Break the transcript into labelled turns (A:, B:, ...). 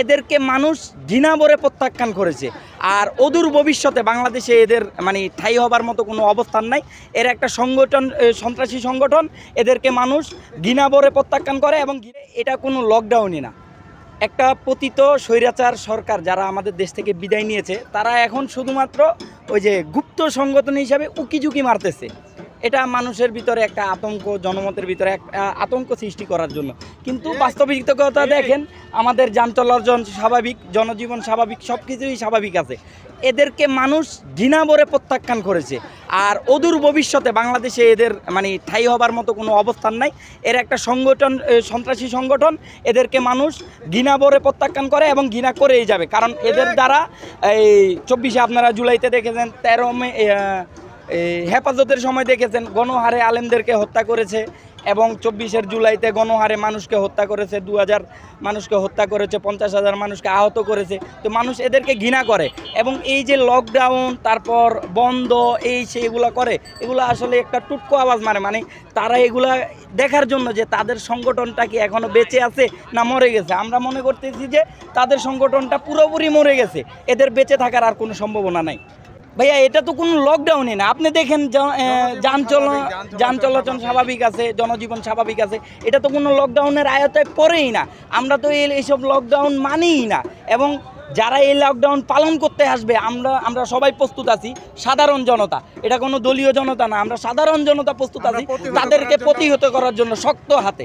A: এদেরকে মানুষ ঘৃণা ভরে প্রত্যাখ্যান করেছে। আর অদূর ভবিষ্যতে বাংলাদেশে এদের মানে ঠাই হবার মতো কোনো অবস্থান নাই। এর একটা সংগঠন সন্ত্রাসী সংগঠন। এদেরকে মানুষ ঘৃণা ভরে প্রত্যাখ্যান করে এবং এটা কোনো লকডাউনই না। একটা পতিত স্বৈরাচার সরকার যারা আমাদের দেশ থেকে বিদায় নিয়েছে, তারা এখন শুধুমাত্র ওই যে গুপ্ত সংগঠন হিসাবে উকিঝুঁকি মারতেছে। এটা মানুষের ভিতরে একটা আতঙ্ক জনমতের ভিতরে এক আতঙ্ক সৃষ্টি করার জন্য। কিন্তু বাস্তবিকতা দেখেন আমাদের যান চলাচল স্বাভাবিক জনজীবন স্বাভাবিক সব কিছুই স্বাভাবিক আছে। এদেরকে মানুষ ঘৃণা ভরে প্রত্যাখ্যান করেছে। আর অদূর ভবিষ্যতে বাংলাদেশে এদের মানে ঠাই হবার মতো কোনো অবস্থান নাই। এর একটা সংগঠন সন্ত্রাসী সংগঠন এদেরকে মানুষ ঘৃণা ভরে প্রত্যাখ্যান করে এবং ঘৃণা করেই যাবে। কারণ এদের দ্বারা এই চব্বিশে আপনারা জুলাইতে দেখেছেন তেরো মে হেফাজতের সময় দেখেছেন, গণহারে আলেমদেরকে হত্যা করেছে এবং চব্বিশের জুলাইতে গণহারে মানুষকে হত্যা করেছে দু হাজার মানুষকে হত্যা করেছে, পঞ্চাশ হাজার মানুষকে আহত করেছে। তো মানুষ এদেরকে ঘৃণা করে এবং এই যে লকডাউন তারপর বন্ধ, এই সেইগুলো করে, এগুলো আসলে একটা টুটকো আওয়াজ মারে। মানে তারা এগুলা দেখার জন্য যে তাদের সংগঠনটা কি এখনও বেঁচে আছে না মরে গেছে? আমরা মনে করতেছি যে তাদের সংগঠনটা পুরোপুরি মরে গেছে। এদের বেঁচে থাকার আর কোনো সম্ভাবনা নাই। ভাইয়া এটা তো কোনো লকডাউনই না। আপনি দেখেন যান চল যান চলাচল স্বাভাবিক। আছে জনজীবন স্বাভাবিক আছে। এটা তো কোনো লকডাউনের আয়তায় পড়েই না। আমরা তো এই এইসব লকডাউন মানিই না। এবং যারা এই লকডাউন পালন করতে আসবে আমরা আমরা সবাই প্রস্তুত আছি সাধারণ জনতা। এটা কোনো দলীয় জনতা না। আমরা সাধারণ জনতা প্রস্তুত আছি তাদেরকে প্রতিহত করার জন্য শক্ত হাতে।